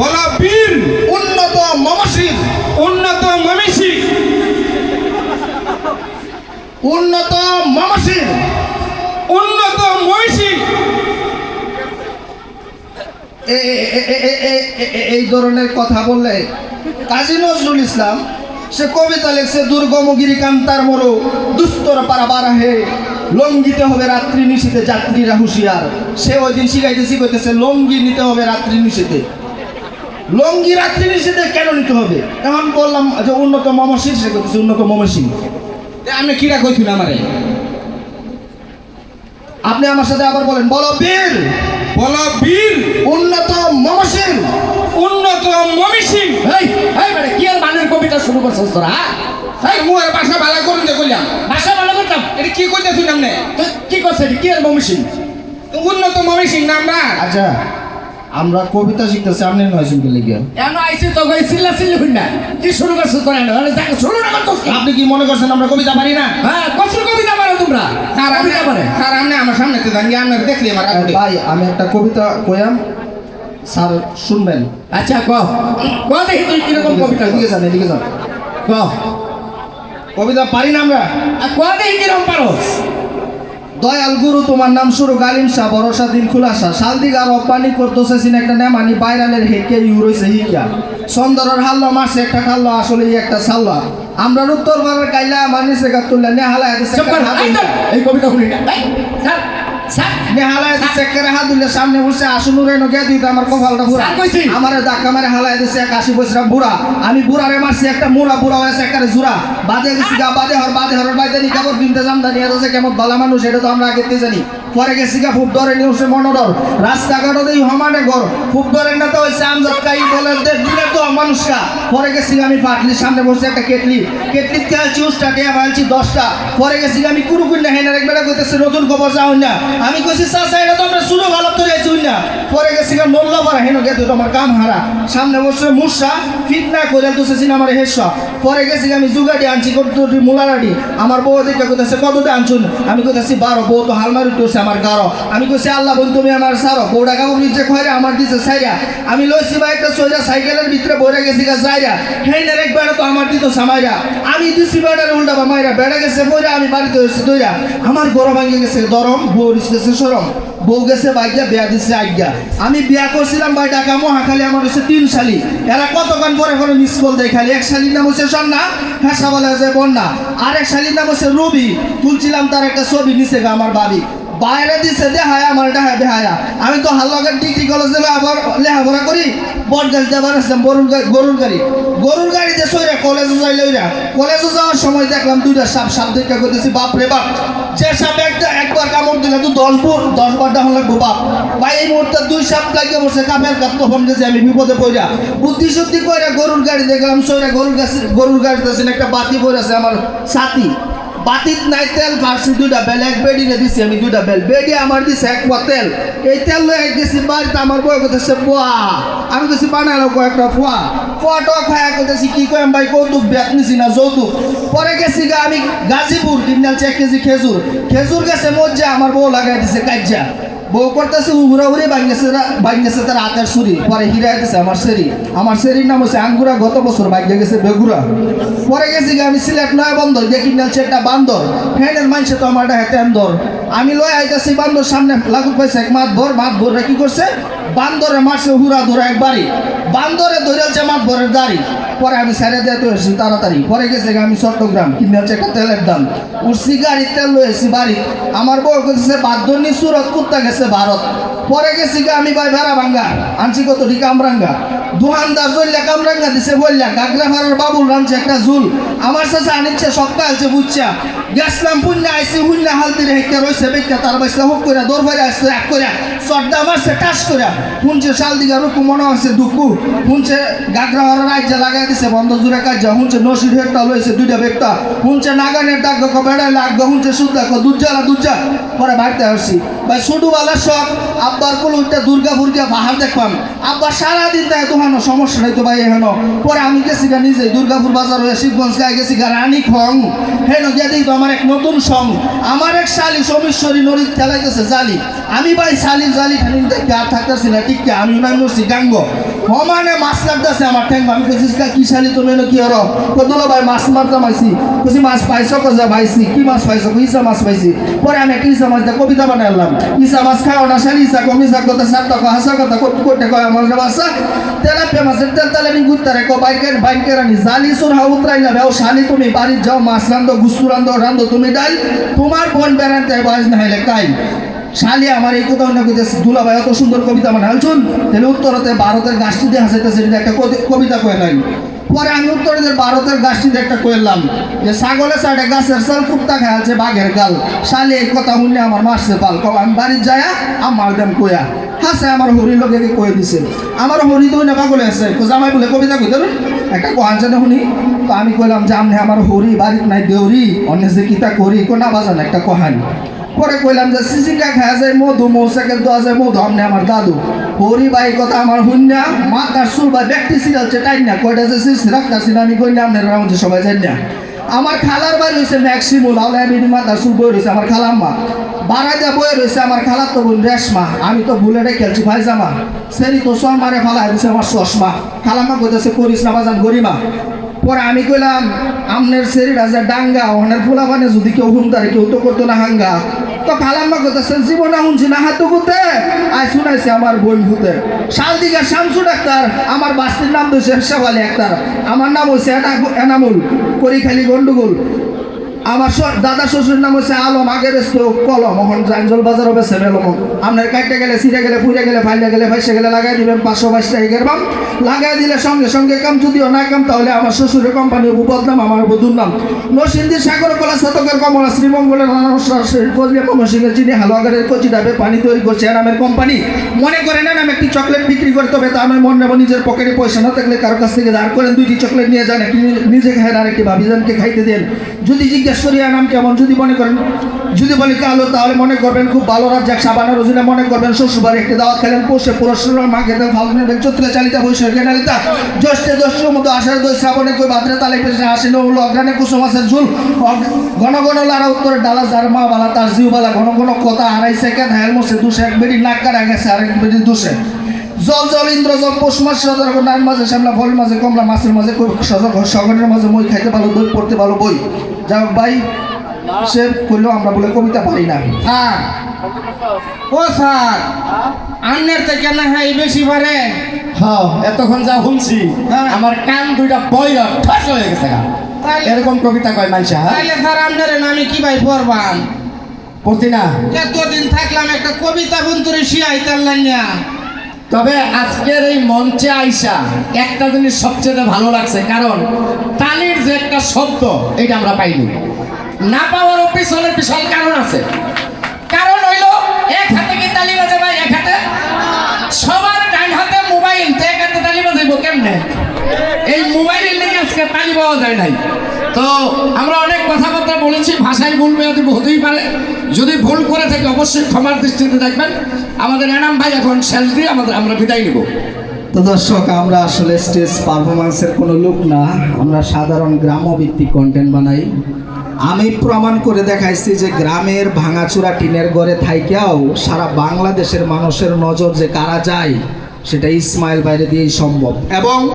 উন্নত উন্নত উন্নত উন্নত এই ধরনের কথা বললে কাজী নজরুল ইসলাম সে কবিতা লেখছে দুর্গমগিরি কান্তার মরো দুস্তর পারাবার হে লঙ্গিতে হবে রাত্রি নিশীতে যাত্রীরা হুশিয়ার। সে ওই দিন শিখাইতে শিখাইতেছে লঙ্গি নিতে হবে রাত্রি নিশীতে লঙ্গি রাত্রি নিশীতে কেন নিতে হবে? এখন বললাম যে উন্নত মমসিং সে করতেছে উন্নত মমসিং আপনি কিরা কইছিল আমারে? আপনি আমার সাথে আবার বলেন বলো বীর। বলো বীর। উন্নত মমসিং উন্নত মমিষী এই এই মানে কি আর মানের কবিতা শুরু করছিস তোরা হ্যাঁ? এই মুয়ের ভাষা ভালো করুন যে কইলাম। ভাষা ভালো করতাম? এটা কি কইতেছি নামনে তুই কি করছিস কি আর মমিসিং উন্নত নাম না। আচ্ছা। আমরা কবিতা শিখতেছি আপনি নয় শুনতে লেগে এমন আইসি তো কই চিল্লা চিল্লি হই না কি শুরু করছিস তোরা না তাহলে যাকে শুরু না করছিস আপনি কি মনে করছেন আমরা কবিতা পারি না? হ্যাঁ কসুর কবিতা পারো তোমরা। স্যার আপনি কবিতা পারে। স্যার আপনি আমার সামনে তো জানি আপনার দেখলি আমার আগুনে ভাই আমি একটা কবিতা কয়াম স্যার শুনবেন। আচ্ছা ক। ক দেখি তুই কীরকম কবিতা এদিকে যান এদিকে যান। ক। কবিতা পারি না আমরা? আর ক দেখি কীরকম পারোস দয়াল গুরু তোমার নাম শুরু গালিম শাহ ভরসা দিন খুলাসা। শালদিগার অব্বানি করতেছে সিন একটা নেমানি বাইরালের হেকে ইউরইছে হিকিয়া সন্দরের হাল্লো মাসে একটা খাল্লো আসলে একটা সাল্লা। আমরা উত্তর বাংলার কাইলা মানি সে গাতুল্লা নেহালা এই এই কবিতা শুনি না। এই, স্যার স্যার নেহালা এদিছে করে হাত দিলে সামনে বসে আসুনুরে নগে দিতে আমার কপালটা পুরা স্যার ধাক্কা মারে হালা এদিছে এক আশি বছর বুড়া। আমি বুড়ারে মারছি একটা মুড়া বুড়া হয়েছে একটা জুরা বাদে গেছি গা বাদে হর বাদে হর বাইতে নি কাপড় কিনতে যাম দানি আর কেমন ভালো মানুষ এটা তো আমরা আগে জানি। পরে গেছি গা ফুপ ধরে নিউসে মনোডর। রাস্তাঘাটও দেই সমানে ঘর। ফুপ ধরে না তো হয়েছে আমজাদ কাই বলে দিলে তো পরে গেছি আমি পাটলির সামনে বসে একটা কেটলি। কেটলির তেল চিউসটা দশটা। পরে গেছি আমি কুরু কুন্না হেনার এক বেটা কইতেছে নতুন খবর যাও না। আমি কইছি চাচা এটা তো আমরা শুরু ভালো করে আছি না পরে গেছি মোল্লা পারা হেন গেতো তোমার কাম হারা সামনে বসে মুসা ফিটনা করে না আমার হেসা পরে গেছি আমি জুগাডি আনছি, কত মুলারাডি আমার বউ দেখে কইতেছে কতটা আনছুন? আমি কইতেছি, বারো, বউ তো হালমারি উঠছে আমার গারো। আমি কইছি, আল্লাহ বোন তুমি আমার সারো। বউটা কাপড় নিচে খয়রা, আমার দিছে সাইরা। আমি লইছি বা একটা সইরা, সাইকেলের ভিতরে বইরা গেছি গা যাইরা। হেইনার এক বেড়া তো আমার দিত সামাইরা। আমি দিছি বেড়ার উল্টা বা মাইরা বেড়া গেছে বইরা, আমি বাড়িতে হয়েছি দইরা। আমার গরম ভাঙে গেছে দরম, বউ গেছে সরম। বউ গেছে বিয়া দিছে আজ্ঞা আমি বিয়া করছিলাম ভাই ঢাকা মহাখালী আমার হচ্ছে তিন শালি। এরা কতক্ষণ পরে পরে মিস কল দেয় খালি? এক শালির নাম হচ্ছে সন্না হেসা বলে হচ্ছে বন্যা। আর এক শালির নাম হচ্ছে রবি। তুলছিলাম তার একটা ছবি নিচে গা আমার বাড়ি। বাইরে দিছে দেহায় আমার দেহায় বেহায়া আমি তো হালকের ডিগ্রি কলেজে আবার লেখাপড়া করি বট গাছ দেবার আসলাম, গরুর গাড়ি গরুর গাড়ি। গরুর গাড়িতে সইরা কলেজে যাই লইরা কলেজে যাওয়ার সময় দেখলাম দুইটা সাপ সাপ দেখা করতেছি বাপ রে বাপ, যে সাপ একটা একবার কামড় দিলে তো দশ বার দশ বার ডাউন লাগবো, বাপ। ভাই, এই মুহূর্তে দুই সাপ লাগিয়ে বসে কাপের কাপ তখন গেছে আমি বিপদে পড়া বুদ্ধি শুদ্ধি কইরা গরুর গাড়ি দেখলাম, সইরা গরুর গাছ গরুর গাড়িতে একটা বাতি পড়ে আছে আমার সাথী বাতিত নাই তেল পারছি দুটা বেল, এক বেডিরে দিছি, আমি দুটা বেল। বেডি আমার দিছে এক পোয়া তেল। এই তেল লয়ে গেছি বাড়িতে আমার বয় করতেছে পোয়া। আমি দিছি বানালো কয়েকটা পোয়া। পোয়াটা খায়া করতেছি কি কয়? ভাই, কৌতুক ব্যাগ নিছি না, যৌতুক। পরে গেছি গা, আমি গাজীপুর কিনালছি এক কেজি খেজুর। খেজুর গেছে মজ্জা, আমার বউ লাগাই দিছে কাজ্জা। বউ করতেছে উড়া উড়ে ভাঙ্গেছে ভাঙ্গেছে তার হাতের ছুরি, পরে হিরা দিছে আমার সেরি। আমার সেরির নাম হচ্ছে আঙ্গুরা, গত বছর ভাগ্যে গেছে বেগুরা। পরে গেছি আমি সিলেট নয় বন্দর, গিয়ে কিনালছি একটা বান্দর। ফ্যানের মানছে তো আমার হাতে আন্দর আমি লয় আইতাছি বান্দর সামনে লাগু পাইছে এক মাত ভর মাত ভরে কি করছে? বান্দরে মারছে হুরা ধরে একবারই বান্দরে ধরেছে মাত ভরের দাড়ি পরে আমি সাড়ে তো এসেছি, তাড়াতাড়ি। পরে গেছে আমি চট্টগ্রাম, কিনে হচ্ছে একটা তেলের দাম। উঠছি গাড়ি তেল লয়েছি বাড়ি আমার বউ করতেছে বাধ্যনি সুরত কুত্তা গেছে ভারত। পরে গেছি আমি ভাই ভেড়া ভাঙ্গা, আনছি কত ঠিক আমরাঙ্গা দুহানদার জল্লা কামরাঙ্গা দিছে বললা গাগরা ভাড়ার বাবুল রানছে একটা ঝুল। আমার সাথে আনিচ্ছে, সপ্তাহ আছে বুঝছা? গেছিলাম পুণ্যা আইসি হুন্যা হালতি রেখে রয়েছে বেকা তার বাইসা হুক করে দৌড় ফেরে আসছে এক করে চড্ডা মারছে, টাস করে হুনছে শাল দিঘা রুকু মনে হচ্ছে দুকু। হুনছে গাগরা ভাড়ার রাজ্যে লাগাই দিছে, বন্ধ জুড়ে কাজ হুনছে নসির হেকটা লইছে, দুইটা বেগটা। হুনছে নাগানের ডাক বেড়াই লাগবে হুনছে সুদ দেখো, দুধ জ্বালা, দুধ যা পরে বাড়িতে আসছি। ভাই ছোটবেলার শখ আব্বার কোল উঠতে দুর্গা ফুর্গা পাহাড় দেখলাম আব্বার সারাদিন তাই তোমার সমস্যা নাই তো ভাই হেন পরে আমি গেছি গা নিজে দুর্গাপুর বাজার হয়ে শিবগঞ্জ গায়ে গেছি গা, রানী খং। হেন গিয়ে দেখি তো আমার এক নতুন সং। আমার এক শালি সমেশ্বরী নদীর খেলাইতেছে জালি। আমি ভাই শালি জালি খালি দেখতে আর থাকতেছি না, ঠিক আমি নাই মরছি গাঙ্গ সমানে মাছ লাগতেছে আমার ঠ্যাং আমি কইছি কি? শালি তুমি কি হরো কদুলো ভাই, মাছ মারতে মাইছি। কইছি, মাছ পাইছো কজা? ভাইছি, কি মাছ পাইছো? ইসা মাছ পাইছি। পরে আমি একটা ইসা মাছ কবিতা বানাইলাম ইসা মাছ খাও না শালি ইসা কম ইসা কথা সাত হাসা কথা কোটে কয় আমার বাসা তেলাপিয়া মাছের তেল তেলে নি গুত্তা রেখো বাইকের বাইকের আনি। জালি সুর হা উতরাই না বেও শালি তুমি বাড়ির যাও, মাছ রান্ধো, গুস্তু রান্ধো রান্ধো তুমি ডাল। তোমার বোন বেড়াতে বাজ না হইলে কাই শালি আমার এই কথা না কইতেছে দুলা ভাই এত সুন্দর কবিতা মানে হালছুন তাহলে উত্তরতে ভারতের গাছটি দিয়ে হাসাইতেছে একটা কবি- কবিতা কইলেন পরে আমি উত্তরদের ভারতের গাছটিতে একটা কইলাম যে ছাগলের সাইডে গাছের সাল কুত্তা খাইছে বাঘের গাল। শালি এই কথা শুনলে আমার মারছে পাল কব আমি বাড়ির যায়া আমার দাম কইয়া। হাসে আমার হরি লোকে কয়ে দিছে? আমার হরি তো না পাগলে আছে জামাই বলে কবিতা কইতে একটা কোহান জানে শুনি, তো আমি কইলাম যে আমনে আমার হরি, বাড়িত নাই দেউরি অন্য যে কিতা করি কোনা বাজান একটা কোহান পরে কইলাম যে সিজিকা খাওয়া যায় মধু মৌসাকে দেওয়া যায় মধু, আমনে আমার দাদু। হরি ভাই কথা আমার হুন্যা মাথার চুল বা ব্যক্তি সিরালছে টাইন না, কয়টা যে সিস রাখতাছি না আমি কই না আপনার রাউন্ডে সবাই জানি না। আমার খালার বাড়ি হয়েছে ম্যাক্সিমুল বিনি মাথার চুল বই রয়েছে আমার খালাম্মা। বাড়া দিয়া বই রয়েছে আমার খালার তো বোন রেশমা। আমি তো ভুলে খেলছি ভাই জামা সেরি তো সব মারে ফালা দিছে আমার চশমা। খালাম্মা কইতেছে, করিস না বাজান গরিমা। পরে আমি কইলাম, আমনের সেরি রাজা ডাঙ্গা ওনার ফুলা মানে যদি কেউ হুমতারে কেউ তো করতো না হাঙ্গা। তো খালাম্মা করতেছেন জীবনে শুনছি না হাতু গুতে আয় শুনাইছে আমার বোন ভূতে শাল শামসু ডাক্তার আমার বাস্তির নাম দিয়েছে শেফালি আক্তার। আমার নাম হচ্ছে এনা- এনামুল, করিখালি গন্ডগোল। আমার দাদা শ্বশুর নাম হচ্ছে আলম, আগের তো কলম। এখন জাঞ্জল বাজারও বেছে মেলম আপনার কাটতে গেলে, ছিঁড়ে গেলে, পুড়ে গেলে, ফাইলে গেলে, ফাইসে গেলে লাগাই দিবেন, পাঁচশো বাইশ টাকা গেরবাম লাগাই দিলে সঙ্গে সঙ্গে কাম, যদিও না কাম, তাহলে আমার শ্বশুরের কোম্পানি বদনাম, আমার বধুর নাম নরসিংদী সাগর কলা শতকের কমলা, শ্রীমঙ্গলের কমসিংহের চিনি হালুয়াগারের কচি ডাবে পানি তৈরি করছে এর নামের কোম্পানি মনে করেন না আমি একটি চকলেট বিক্রি করতে হবে, তা নয়, মন নেব, নিজের পকেটে পয়সা না থাকলে কারও কাছ থেকে দাঁড় করেন, দুইটি চকলেট নিয়ে যান, একটি নিজে খায়, আর একটি ভাবিজানকে খাইতে দেন। যদি জিজ্ঞেস করি নাম কেমন যদি মনে করেন? যদি বলি কালো তাহলে মনে করবেন খুব ভালো রাজ্জাক সাবানা রোজিনা মনে করবেন শ্বশুরবাড়ি একটি দাওয়াত খেলেন, পোষে পুরস্কার মা খেতে ফাল্গুনের বেল চত্রে চালিতা বৈশাখে নালিতা জ্যৈষ্ঠে জ্যৈষ্ঠের মতো আষাঢ় দই, শ্রাবণে কই ভাদ্রে তালে পেশে হাসিন হলো কুসুম আছে ঝুল ঘন ঘন লারা উত্তরে ডালা, যার মা বালা, তার জিউ বালা, ঘন ঘন কথা আড়াইছে কেন হায়াল মসে দুশে এক বেরি নাক কাটা গেছে আর এক বেরি দুশে জল জল ইন্দ্র জল পৌষ মাস সদর নার মাঝে শ্যামলা ফল মাঝে কমলা মাছের মাঝে কই সগনের মাঝে মই খাইতে ভালো দই পড়তে ভালো বই। যা ভাই সে কইলো আমরা বলে কবিতা পারি না। স্যার। ও স্যার আন্নের থেকে না হয় বেশি পারে? হ্যাঁ এতক্ষণ যা শুনছি হ্যাঁ। আমার কান দুইটা বইরা ঠাস হয়ে গেছে গা। এরকম কবিতা কয় মানুষ হ্যাঁ? তাইলে স্যার আপনার আমি কি ভাই পড়বাম? পড়তি না? এতদিন থাকলাম একটা কবিতা বন্ধুরে শিয়াইতাম না তবে আজকের এই মঞ্চে আইসা একটা জিনিস সবচেয়ে ভালো লাগছে, কারণ তালির যে একটা শব্দ, এটা আমরা পাইনি। না পাওয়ার পিছনে বিশাল কারণ আছে। কারণ হইল, এক হাতে কি তালি বাজে ভাই, এক হাতে? সবার ডান হাতে মোবাইল এক হাতে তালি বাজাইবো কেমনে? এই মোবাইলের লেগে আজকে তালি পাওয়া যায় নাই। তো আমরা অনেক কথাবার্তা বলেছি, ভাষায় ভুল মেয়াদি হতেই পারে। যদি ভুল করে থাকে, অবশ্যই ক্ষমার দৃষ্টিতে দেখবেন। আমাদের এনাম ভাই এখন স্যালারি আমাদের আমরা বিদায় নিব। তো দর্শক, আমরা আসলে স্টেজ পারফরমেন্সের কোনো লুক না। আমরা সাধারণ গ্রামভিত্তিক কন্টেন্ট বানাই। আমি প্রমাণ করে দেখাইছি যে গ্রামের ভাঙাচুরা টিনের ঘরে থাইকেও সারা বাংলাদেশের মানুষের নজর যে কারা যায়, সেটা ইসমাইল বাইরে দিয়েই সম্ভব। এবং